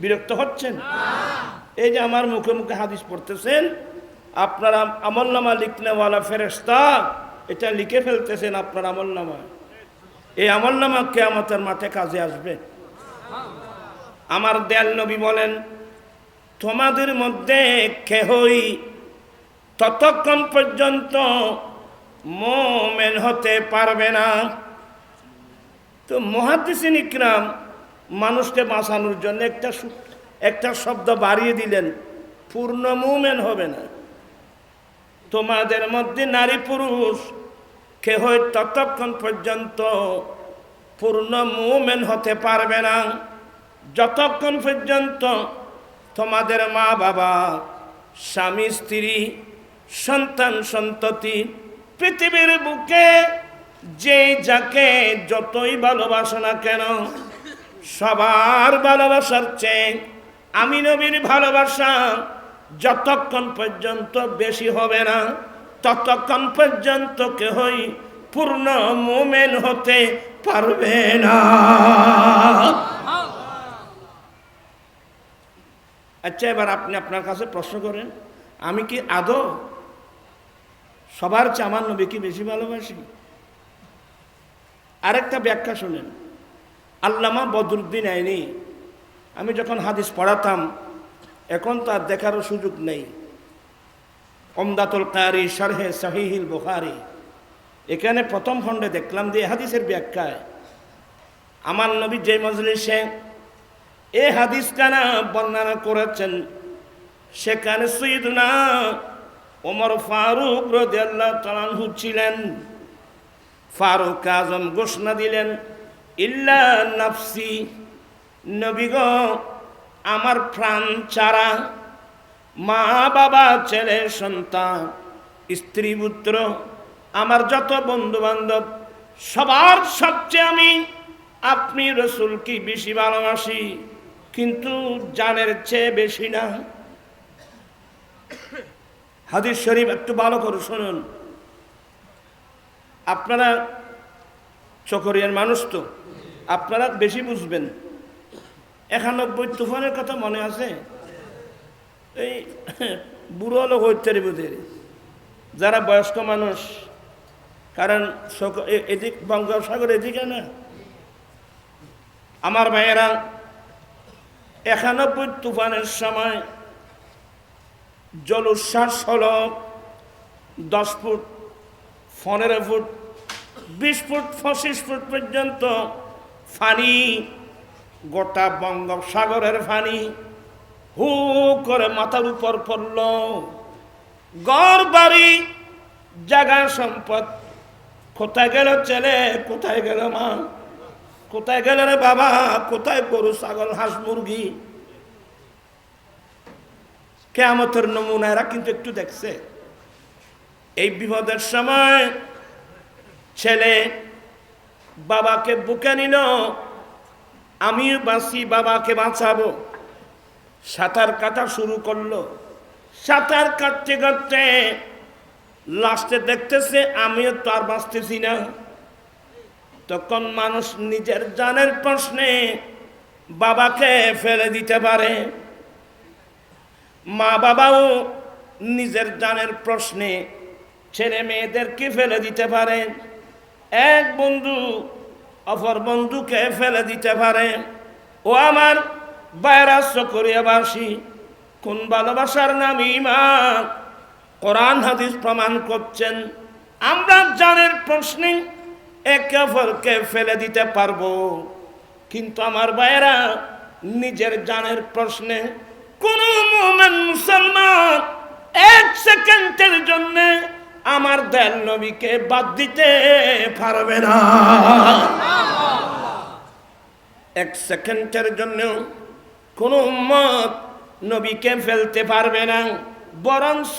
বিরক্ত হচ্ছেন? এই যে আমার মুখে মুখে হাদিস পড়তেছেন, আপনারা আমল নামা লিখনেওয়ালা ফেরেস্তা এটা লিখে ফেলতেছেন আপনার আমল নামা এই আমল নামা কেয়ামতের মাঠে কাজে আসবে। আমার দেয়াল নবী বলেন, তোমাদের মধ্যে কেহই ততক্ষণ পর্যন্ত মোমেন হতে পারবে না। তো মহাদিসিন ইকরাম মানুষকে বাঁচানোর জন্য একটা একটা শব্দ বাড়িয়ে দিলেন, পূর্ণ মুমেন হবে না। তোমাদের মধ্যে নারী পুরুষ, কেহ ততক্ষণ পর্যন্ত পূর্ণ মুমেন হতে পারবে না। যতক্ষণ পর্যন্ত তোমাদের মা বাবা স্বামী, স্ত্রী, সন্তান, সন্ততি পৃথিবীর বুকে যে যাকে যতই ভালোবাসো না কেন সবার ভালোবাসার চেয়ে আমি নবীর ভালোবাসা যতক্ষণ পর্যন্ত বেশি হবে না, ততক্ষণ পর্যন্ত কেহই পূর্ণ মোমেন হতে পারবে না। আচ্ছা এবার আপনি আপনার কাছে প্রশ্ন করেন, আমি কি আদৌ সবার চেয়ে আমার নবীকে বেশি ভালোবাসি? আরেকটা ব্যাখ্যা শুনেন। আল্লামা বদরুদ্দিন আইনি। আমি যখন হাদিস পড়াতাম, এখন তার দেখারও সুযোগ নেই। অমদাতুল কারি, শারহে সাহিহিল বুখারি। এখানে প্রথম খণ্ডে দেখলাম যে হাদিসের ব্যাখ্যায় আমার নবী যে মজলিসে এ হাদিস কানা বর্ণনা করেছেন, সেখানে সৈদনা ওমর ফারুক তালানহু ছিলেন। ফারুক আজম ঘোষণা দিলেন ইল্লা নাফসি। নবীগ আমার প্রাণ চারা মা, বাবা, ছেলে, সন্তান, স্ত্রী, পুত্র, আমার যত বন্ধু বান্ধব সবার সবচেয়ে আমি আপনি রসুলকে বেশি ভালোবাসি, কিন্তু জানের চেয়ে বেশি না। হাদিস শরীফ একটু ভালো করে শুনুন। আপনারা চকরিয়ার মানুষ তো। আপনারা বেশি বুঝবেন। একানব্বই তুফানের কথা মনে আছে? এই বুড়ো লোক হইতে বোধের যারা বয়স্ক মানুষ, কারণ এদিক বঙ্গোপসাগর এদিকে না। আমার ভাইয়েরা, একানব্বই তুফানের সময় জলোচ্ছ্বাস হল দশ ফুট, পনেরো ফুট, বিশ ফুট, পঁচিশ ফুট পর্যন্ত ফানি, গোটা বঙ্গোপসাগরের ফানি। হু করে মাথার উপর পড়ল। গড় বাড়ি, জায়গা সম্পদ। কোথায় গেল ছেলে, কোথায় গেল মা? কোথায় গেল রে বাবা? কোথায় গরু, ছাগল, হাঁস, মুরগি? কেয়ামতের নমুনা এরা কিন্তু একটু দেখছে। এই বিপদের সময় ছেলে বাবাকে বুকে নিল আমিও বাঁচি, বাবাকে বাঁচাবো। সাঁতার কাটা শুরু করল। সাঁতার কাটতে কাটতে লাস্টে দেখতেছে, আমিও তো আর বাঁচতেছি না। তখন মানুষ নিজের জানের প্রশ্নে বাবাকে ফেলে দিতে পারে। মা বাবাও নিজের জানের প্রশ্নে ছেলে মেয়েদেরকে ফেলে দিতে পারে। এক বন্ধু অপর বন্ধুকে ফেলে দিতে পারে। ও আমার বাইরা চকরিয়াবাসী, কোন ভালোবাসার নাম ইমান কোরআন, হাদিস প্রমাণ করছেন, আমরা জানের প্রশ্নে একে অপরকে ফেলে দিতে পারব। কিন্তু আমার ভাইয়েরা নিজের জানের প্রশ্নে, কোন মুসলমান এক সেকেন্ডের জন্য আমার দয়াল নবীকে বাদ দিতে পারবে না। এক সেকেন্ডের জন্য কোন উম্মত নবীকে ফেলতে পারবে না। বরঞ্চ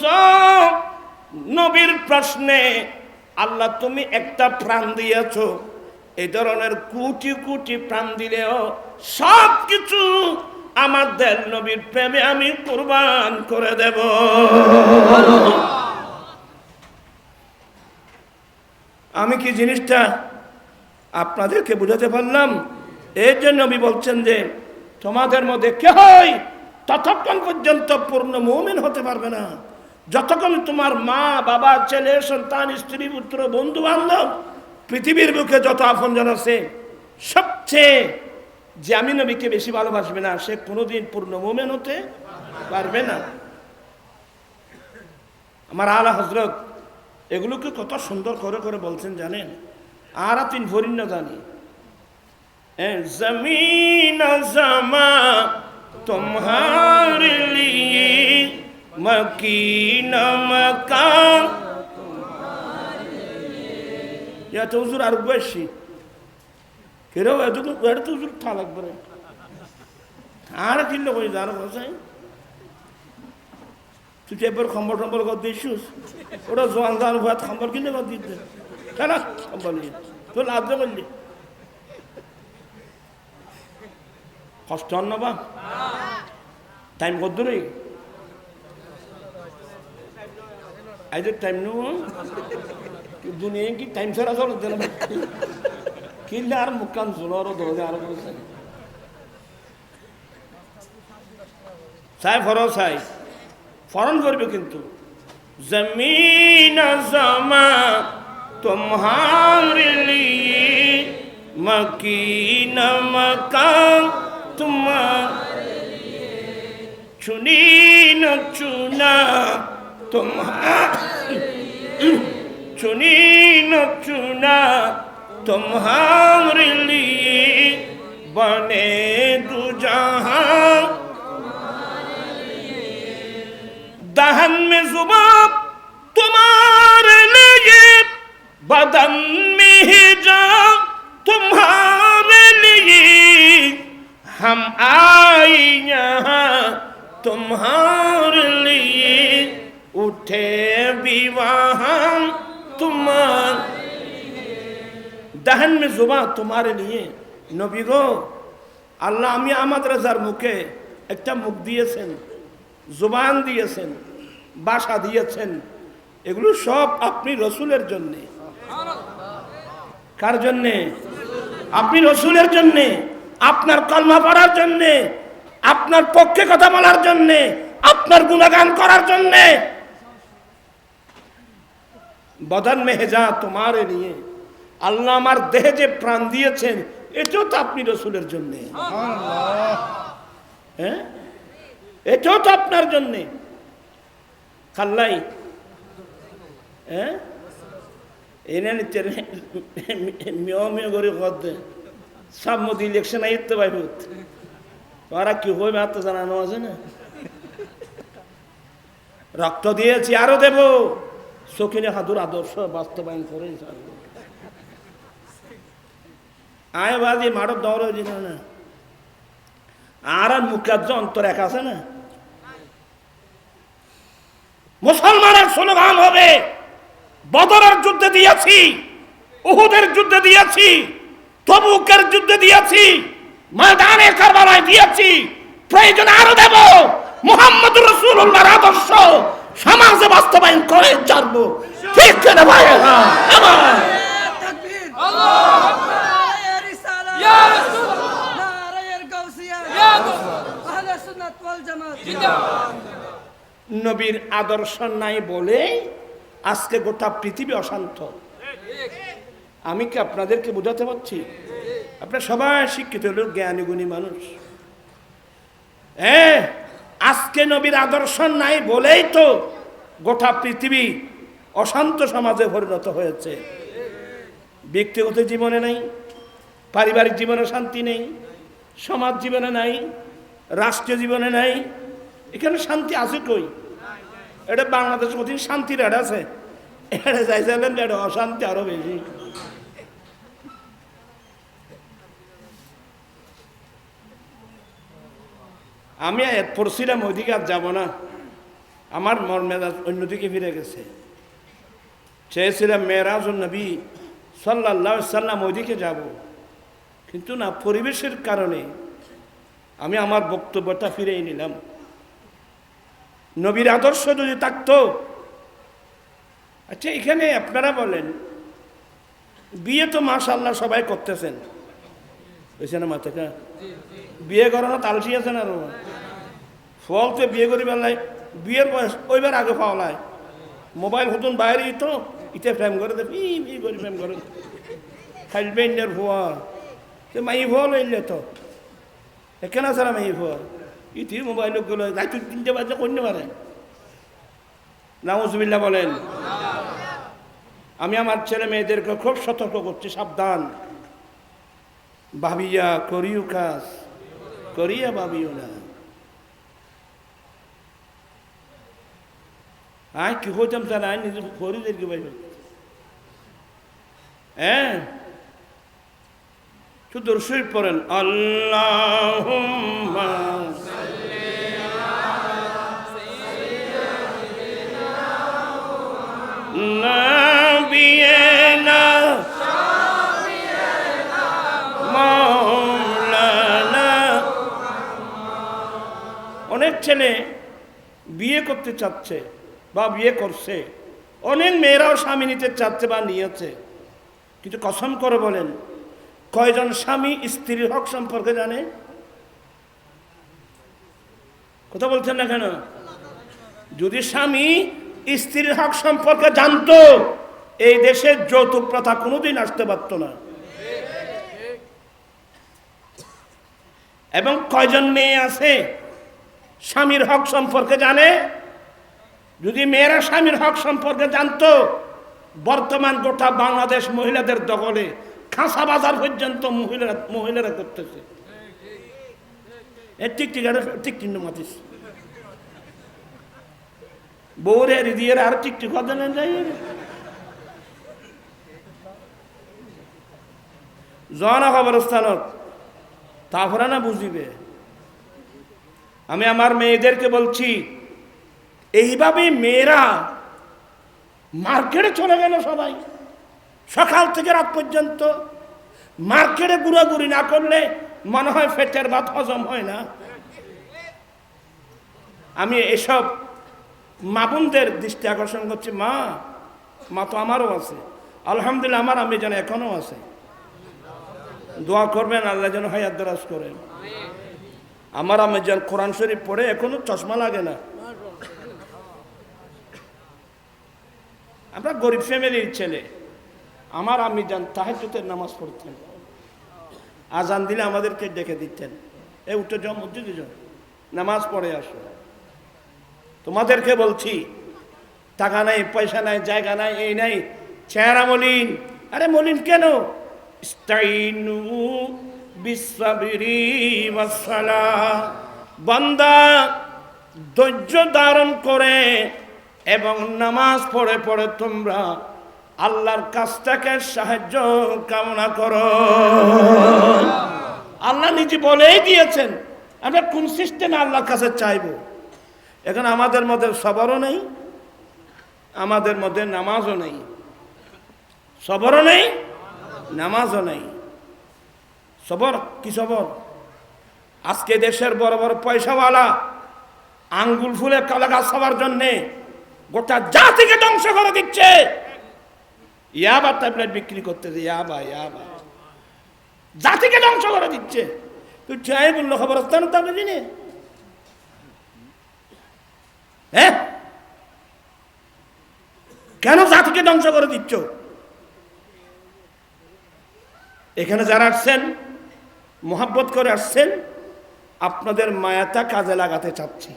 নবীর প্রশ্নে আল্লাহ তুমি একটা প্রাণ দিয়েছ। এই ধরনের কোটি কোটি প্রাণ দিলেও সব কিছু আমার আমাদের নবীর প্রেমে আমি কুরবান করে দেব। আমি কি জিনিসটা আপনাদেরকে বুঝাতে পারলাম? এর জন্য আমি বলছেন যে, তোমাদের মধ্যে কে হয় ততক্ষণ পর্যন্ত পূর্ণ মৌমিন হতে পারবে না। যতক্ষণ তোমার মা, বাবা, ছেলে, সন্তান, স্ত্রী, পুত্র, বন্ধু, বান্ধব, পৃথিবীর বুকে যত আপনজন আছে, সবচেয়ে যে আমি নবীকে বেশি ভালোবাসবে না, সে কোনোদিন পূর্ণ মোমেন হতে পারবে না। আমার আলা হজরত এগুলোকে কত সুন্দর করে করে বলছেন জানেন? আর তিন না জানি। জমিন জমা তোমার লিয়ে, মকিন মকান ইয়া তো হুজুর আর বেশি। কেরো এটুকু এটা তো হুজুর থা লাগবে আর কিনলে কই জানো বসাই তুই এবার খম্বর টম্বর কর দিছিস ওটা জোয়ান জান ভাত খম্বর কিনে কর দিতে কেন খম্বর নিয়ে তোর লাভ বললি কষ্ট হন না বা টাইম কত দূরে আইদের টাইম নেব দুনিয়া কি টাইম ছাড়া চলো দেন কিনলে আর মুখান শুনো আরও দোলে আরও বলছেন চাই ফর চাই ফরন করবে কিন্তু জমিন জমা তোমার লিয়ে মকিন মকান তোমার চুনি ন চুনা তোমার चुनी न चुना तुम्हारे लिए बने दू जहां दहन में जुबाब तुम्हारे लिए बदन में ही जा तुम्हारे लिए हम आई यहाँ तुम्हारे लिए उठे विवाह তোমার দাহান মে জোবা তোমারে নিয়ে নবী গো আল্লাহ আমি আমাদের যার মুখে একটা মুখ দিয়েছেন জোবান দিয়েছেন বাসা দিয়েছেন। এগুলো সব আপনি রসুলের জন্যে। কার জন্যে? আপনি রসুলের জন্যে আপনার কলমা পড়ার জন্যে আপনার পক্ষে কথা বলার জন্যে আপনার গুণগান করার জন্যে। বদন মেহেজা তোমারে নিয়ে আল্লাহ আমার দেহে যে প্রাণ দিয়েছেন এটাও তো আপনি রসুলের জন্য। হ্যাঁ? এটাও তো আপনার জন্যে। খাল্লাই হ্যাঁ এনে নিতে মেয় মেয় করে কদ্দে সব মতো ইলেকশন আইতে পাইব ওরা কি হইবে আর তো জানানো আছে না রক্ত দিয়েছি আরও দেবো সখিনে হাদুর আদর্শ বাস্তবায়ন করে আয় বাদি মারো দৌড় না আর মুখার যে অন্তর এক আছে না মুসলমানের সুনগান হবে বদরের যুদ্ধে দিয়েছি উহুদের যুদ্ধে দিয়েছি তবুকের যুদ্ধে দিয়েছি ময়দানে কারবালায় দিয়েছি প্রয়োজন আরও দেব মোহাম্মদ রসুল্লাহর আদর্শ সমাজে বাস্তবায়ন করে জানব ঠিক কেন ভাই? আমার নবীর আদর্শ নাই বলে আজকে গোটা পৃথিবী অশান্ত। আমি কি আপনাদেরকে বোঝাতে পারছি? আপনার সবাই শিক্ষিত লোক জ্ঞানী গুণী মানুষ। হ্যাঁ আজকে নবীর আদর্শ নাই বলেই তো গোটা পৃথিবী অশান্ত সমাজে পরিণত হয়েছে। ব্যক্তিগত জীবনে নাই, পারিবারিক জীবনে শান্তি নেই, সমাজ জীবনে নাই, রাষ্ট্রীয় জীবনে নাই এখানে শান্তি আছে কই? এটা বাংলাদেশ কঠিন শান্তির এটা আছে। এটা চাইছিলেন এটা অশান্তি আরও বেশি। আমি এত পড়ছিলাম ওইদিকে আর যাব না। আমার মর মেজাজ অন্যদিকে ফিরে গেছে। চেয়েছিলাম মেয়েরাজ নবী সাল্লাহ সাল্লাম ওইদিকে যাব। কিন্তু না, পরিবেশের কারণে আমি আমার বক্তব্যটা ফিরেই নিলাম। নবীর আদর্শ যদি থাকতো। আচ্ছা এখানে আপনারা বলেন, বিয়ে তো মাশাল্লাহ সবাই করতেছেন। না মাথাটা বিয়ে করানো তালসি আছে না ফল তো বিয়ে করি বেলায় বিয়ের বয়স ওইবার আগে পাওয়ালায় মোবাইল হতুন বাইরে তো ইতে ফ্রেম করে দে, ই ই করে ফ্রেম করে। খাইলবে ইন্ডিয়ার ভুয়া। সে মাই ভুয়া লইলে তো। এখানে আছে না মাই ভুয়া? ইতি মোবাইলগুলো রাত তিনটে বাজে করতে পারে নামজবিল্লা বলেন, আমি আমার ছেলে মেয়েদেরকে খুব সতর্ক করছি, সাবধান। ভাবিয়া করিও কাজ, করিয়া ভাবিও না। আয়, কি হইতাম তা না নিজে ফরিদেরকে বাইবে হ্যাঁ? শুধু রসুই পড়েন আল্লাহ ছেলে বিয়ে করতে চাচ্ছে বা বিয়ে করছে, অনেক মেয়েরাও স্বামী নিতে চাচ্ছে বা নিয়েছে। কিন্তু কসম করে বলেন, কয়জন স্বামী স্ত্রীর হক সম্পর্কে জানে? কথা বলছেন না কেন? যদি স্বামী স্ত্রীর হক সম্পর্কে জানতো, এই দেশের যৌতুক প্রথা কোনোদিন আসতে পারতো না। এবং কয়জন মেয়ে আছে? স্বামীর হক সম্পর্কে জানে? যদি মেয়েরা স্বামীর হক সম্পর্কে জানতো, বর্তমান গোটা বাংলাদেশ মহিলাদের দখলে খাসা বাজার পর্যন্ত মহিলারা মহিলারা করতেছে। ঠিক মাতিস। বউরে দিয়ে আর ঠিক কথা না তারপরে না বুঝিবে? আমি আমার মেয়েদেরকে বলছি, এইভাবে মেয়েরা মার্কেটে চলে গেল সবাই। সকাল থেকে রাত পর্যন্ত মার্কেটে ঘুরাঘুরি না করলে মনে হয় ফেটের ভাত হজম হয় না। আমি এসব মাবুনদের দৃষ্টি আকর্ষণ করছি, মা মা তো আমারও আছে। আলহামদুলিল্লাহ, আমার আমি যেন এখনও আছে। দোয়া করবেন, আল্লাহ যেন হায়াত দরাজ করেন। আমার আমি যেন কোরআন শরীফ পড়ে এখনও চশমা লাগে না। আমরা গরিব ফ্যামিলির ছেলে। আমার আমি যান তাহাজুতের নামাজ পড়তেন। আজান দিলে আমাদেরকে ডেকে দিতেন। এ উঠে যাও মসজিদে যাও। নামাজ পড়ে আসো। তোমাদেরকে বলছি, টাকা নাই, পয়সা নাই, জায়গা নাই, এই নাই। চেহারা মলিন। আরে মলিন কেন? বান্দা ধৈর্য ধারণ করে এবং নামাজ পড়ে পড়ে তোমরা আল্লাহর কাছ থেকে সাহায্য কামনা করো। আল্লাহ নিজে বলেই দিয়েছেন, আমরা কোন সিস্টেমে আল্লাহর কাছে চাইব? এখন আমাদের মধ্যে সবরও নেই, আমাদের মধ্যে নামাজও নেই। সবরও নেই, নামাজও নেই। সবর? কি সবর? আজকে দেশের বড় বড় পয়সাওয়ালা আঙ্গুল ফুলে কালা গাছ সবার জন্যে গোটা জাতিকে ধ্বংস করে দিচ্ছে। ইয়াবা ট্যাবলেট বিক্রি করতেছে ইয়াবা ইয়াবা জাতিকে ধ্বংস করে দিচ্ছে। তুই চাই বলল খবর খবরস্থান তা বুঝিনি হ্যাঁ? কেন জাতিকে ধ্বংস করে দিচ্ছ? এখানে যারা আসছেন মোহাব্বত করে আসছেন, আপনাদের মায়াটা কাজে লাগাতে চাচ্ছি।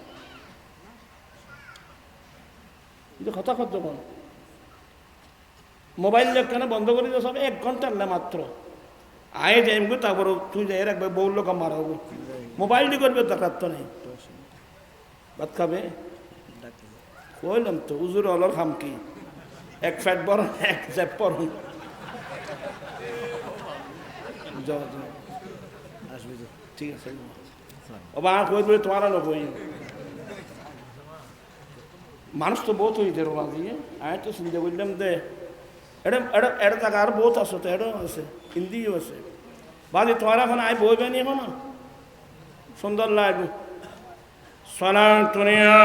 কথা কত মোবাইল কেন বন্ধ করে দিও সব এক ঘণ্টার না মাত্র। আয়ে যাইম গো তারপর তুই যাই রাখবে বউ লোক মারা হব। মোবাইল দি করবে দরকার তো নেই। ভাত খাবে? কইলাম তো, উজুর অলর খাম কি এক ফ্যাট বড় এক জ্যাপ পর যাও আসবে ঠিক আছে ও বা কই বলে তোমার নবই মানুষ তো বহুত হয়ে যায় রোলা দিয়ে আমি তো চিন্তা করলাম দে এটা এটা এটা টাকা আর বহুত আছে তো এটাও আছে হিন্দিও আছে বাদি তোমার এখন আই বইবে নি এখন সুন্দর লাগবে صلاة يا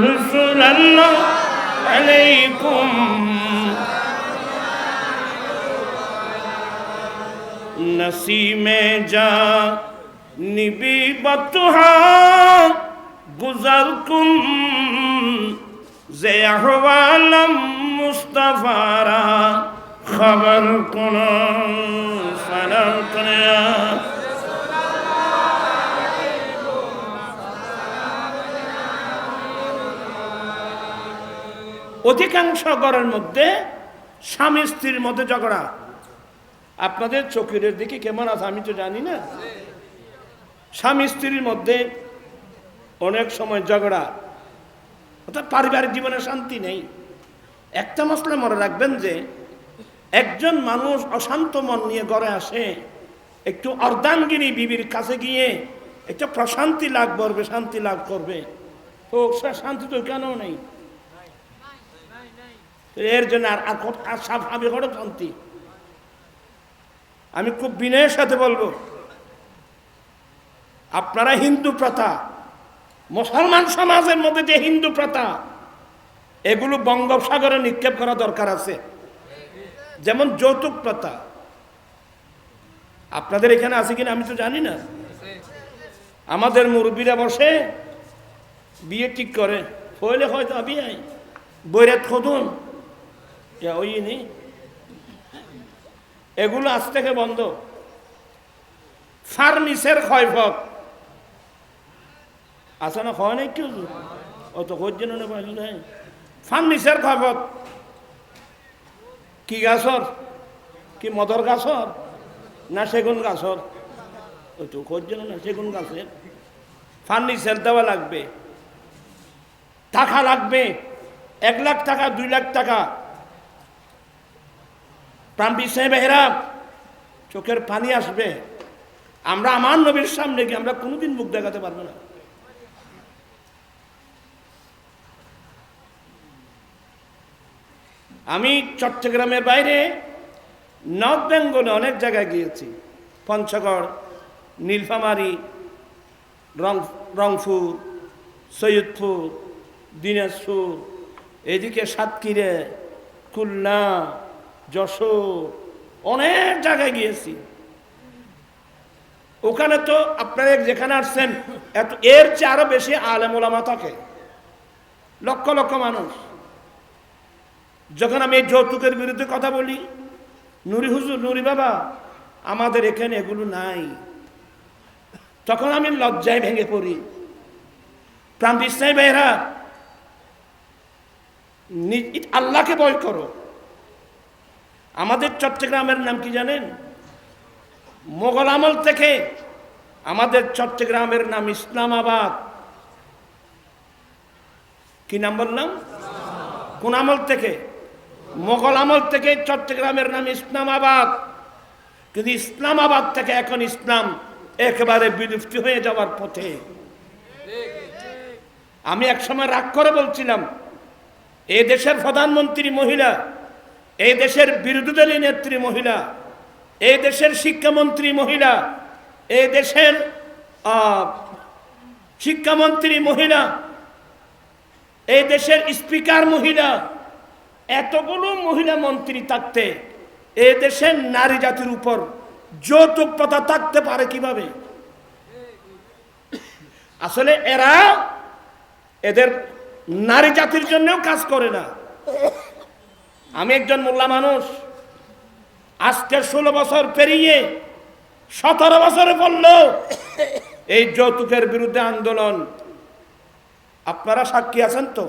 رسول الله عليكم नसीमे जा निबी बतुहा गुजर कुम जयाहवालम मुस्तफारा খবর কোন অধিকাংশ ঘরের মধ্যে স্বামী স্ত্রীর মধ্যে ঝগড়া। আপনাদের চোখের দিকে কেমন আছে আমি তো জানি না। স্বামী স্ত্রীর মধ্যে অনেক সময় ঝগড়া, অর্থাৎ পারিবারিক জীবনে শান্তি নেই। একটা মশলা মনে রাখবেন যে, একজন মানুষ অশান্ত মন নিয়ে ঘরে আসে, একটু অর্ধাঙ্গিনী বিবির কাছে গিয়ে একটু প্রশান্তি লাভ করবে, শান্তি লাভ করবে। তো শান্তি তো কেন নেই। এর জন্য আর আর আর স্বাভাবিক শান্তি। আমি খুব বিনয়ের সাথে বলব, আপনারা হিন্দু প্রথা, মুসলমান সমাজের মধ্যে যে হিন্দু প্রথা, এগুলো বঙ্গোপসাগরে নিক্ষেপ করা দরকার আছে। যেমন যৌতুক প্রথা। আপনাদের এখানে আছে কিনা আমি তো জানি না। আমাদের মুরব্বীরা বসে বিয়ে ঠিক করে। হইলে হয়তো বিয়ে বৈরাত খদুন। ওই নি এগুলো আজ থেকে বন্ধ। ফার্নিসের ক্ষয়ভক আছে না হয় নাই কেউ? অত হজ্জেন না পাইল নাই। ফার্নিসের ক্ষয়ভক কি গাছর? কি মদর গাছর? না সেগুন গাছর? ওই তো হজ্জেন না সেগুন গাছের। ফার্নিচার দেওয়া লাগবে। টাকা লাগবে। এক লাখ টাকা, দুই লাখ টাকা। প্রান্তি বেহরা চোখের পানি আসবে। আমরা আমার নবীর সামনে গিয়ে আমরা কোনোদিন মুখ দেখাতে পারব না। আমি চট্টগ্রামের বাইরে নর্থ বেঙ্গলে অনেক জায়গায় গিয়েছি। পঞ্চগড়, নীলফামারি, রং, রংপুর, সৈয়দপুর, দিনাজপুর, এদিকে সাতক্ষীরে, খুলনা যশোর, অনেক জায়গায় গিয়েছি। ওখানে তো আপনারা যেখানে আসছেন, এত, এর চেয়ে আরও বেশি আলেম ওলামা থাকে। লক্ষ লক্ষ মানুষ। যখন আমি এই যৌতুকের বিরুদ্ধে কথা বলি, নুরি হুজুর, নুরি বাবা, আমাদের এখানে এগুলো নাই। তখন আমি লজ্জায় ভেঙে পড়ি। প্রাণ বিশ্বাই নি- আল্লাহকে ভয় করো। আমাদের চট্টগ্রামের নাম কি জানেন? মোগল আমল থেকে আমাদের চট্টগ্রামের নাম ইসলামাবাদ। কি নাম? বললাম কোন আমল থেকে? মোগল আমল থেকে চট্টগ্রামের নাম ইসলামাবাদ। কিন্তু ইসলামাবাদ থেকে এখন ইসলাম একেবারে বিলুপ্তি হয়ে যাওয়ার পথে। আমি একসময় রাগ করে বলছিলাম, এ দেশের প্রধানমন্ত্রী মহিলা এই দেশের বিরোধী দলীয় নেত্রী মহিলা, এই দেশের শিক্ষামন্ত্রী মহিলা, এই দেশের শিক্ষামন্ত্রী মহিলা, এই দেশের স্পিকার মহিলা, এতগুলো মহিলা মন্ত্রী থাকতে এই দেশের নারী জাতির উপর যৌতুক প্রথা থাকতে পারে কীভাবে? আসলে এরা এদের নারী জাতির জন্যও কাজ করে না। আমি একজন মোল্লা মানুষ। আজকে ষোলো বছর পেরিয়ে সতেরো বছরে পড়ল। এই যৌতুকের বিরুদ্ধে আন্দোলন। আপনারা সাক্ষী আছেন তো?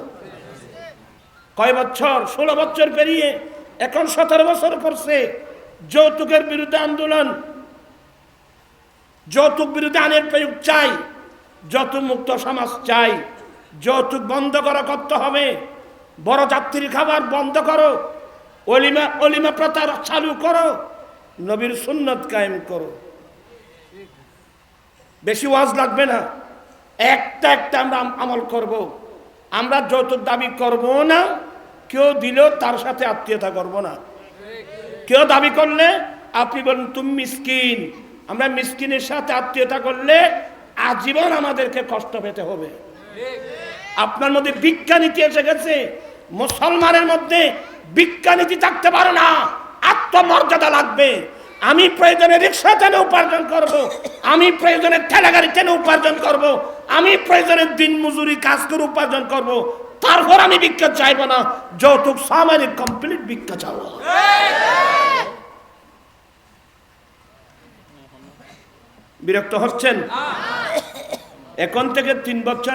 কয় বছর? ষোলো বছর পেরিয়ে এখন সতেরো বছর পড়ছে। যৌতুকের বিরুদ্ধে আন্দোলন। যৌতুক বিরুদ্ধে আইনের প্রয়োগ চাই। যৌতুক মুক্ত সমাজ চাই। যৌতুক বন্ধ করা করতে হবে। বড় যাত্রীর খাবার বন্ধ করো। অলিমা অলিমা প্রচার চালু করো। নবীর সুন্নত কায়েম করো। বেশি ওয়াজ লাগবে না। একটা একটা আমরা আম- আমল করব। আমরা যৌতুক দাবি করব না, কেউ দিলেও তার সাথে আত্মীয়তা করব না। কেউ দাবি করলে আপনি বলেন, তুমি মিসকিন। আমরা মিসকিনের সাথে আত্মীয়তা করলে আজীবন আমাদেরকে কষ্ট পেতে হবে। আপনার মধ্যে বিজ্ঞানীতি এসে গেছে? মুসলমানের মধ্যে বিজ্ঞানীতি থাকতে পারে না আত্মমর্যাদা লাগবে আমি প্রয়োজনে রিক্সা টেনে উপার্জন করব। আমি প্রয়োজনে ঠেলাগাড়ি টেনে উপার্জন করব। আমি প্রয়োজনে দিন মজুরি কাজ করে উপার্জন করব। তারপর আমি ভিক্ষা চাইব না যৌতুক সামাজিক কমপ্লিট ভিক্ষা চাবো বিরক্ত হচ্ছেন এখন থেকে তিন বছর